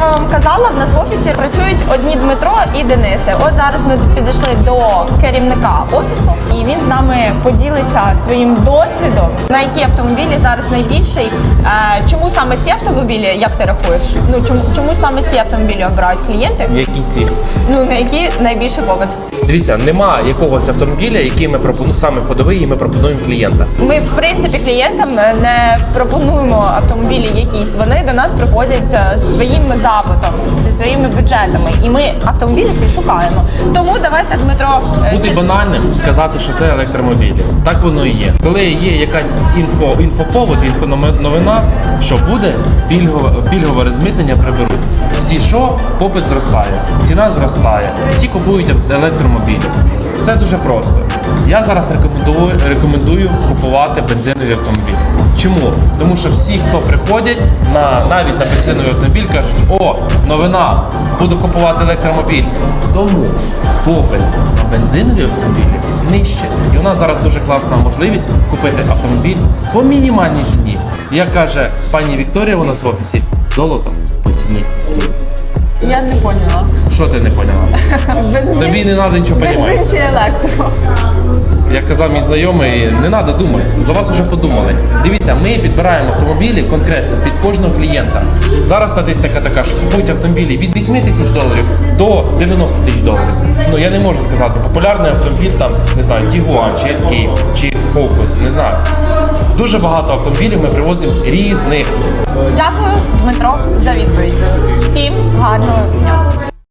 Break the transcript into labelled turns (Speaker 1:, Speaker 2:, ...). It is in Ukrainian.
Speaker 1: я вам казала, в нас в офісі працюють одні Дмитро і Дениси. От зараз ми підійшли до керівника офісу, і він з нами поділиться своїм досвідом, на які автомобілі зараз найбільший. Е, чому саме ці автомобілі, як ти рахуєш? Ну чому чому саме ці автомобілі обирають клієнти?
Speaker 2: Які ці?
Speaker 1: Ну на які найбільший попит?
Speaker 2: Дивіться, нема якогось автомобіля, який ми пропонуємо саме ходовий, і ми пропонуємо клієнта.
Speaker 1: Ми в принципі клієнтам не пропонуємо автомобілі якісь. Вони до нас приходять е, зі своїм запитом, зі своїми бюджетами, і ми автомобілі ці шукаємо. Тому давайте Дмитро е,
Speaker 2: Бути
Speaker 1: чи-
Speaker 2: банальним, сказати, що це електромобілі. Так воно і є. Коли є якась інфо, інфоповод, інфоновина, що буде пільгове, пільгове розмитнення приберуть. Всі що, попит зростає, ціна зростає, всі купують електромобілі. Це дуже просто. Я зараз рекомендую, рекомендую купувати бензинові автомобілі. Чому? Тому що всі, хто приходять на навіть на бензиновий автомобіль, кажуть, о, новина, буду купувати електромобіль. Тому попит на бензинові автомобілі нижче. І у нас зараз дуже класна можливість купити автомобіль по мінімальній ціні. Як каже пані Вікторія у нас в офісі, золото по ціні слів.
Speaker 1: я не поняла.
Speaker 2: Що ти не поняла? Тобі не треба нічого понімати.
Speaker 1: бензин чи електро?
Speaker 2: Як казав мій знайомий, не треба думати, за вас вже подумали. Дивіться, ми підбираємо автомобілі конкретно під кожного клієнта. Зараз статистика така, що купують автомобілі від 8 тисяч доларів до 90 тисяч доларів. Ну я не можу сказати, популярний автомобіль там, не знаю, Tiguan, чи Escape, чи Focus, не знаю. Дуже багато автомобілів ми привозимо різних.
Speaker 1: Дякую, Дмитро, за відповідь. Всім гарного дня.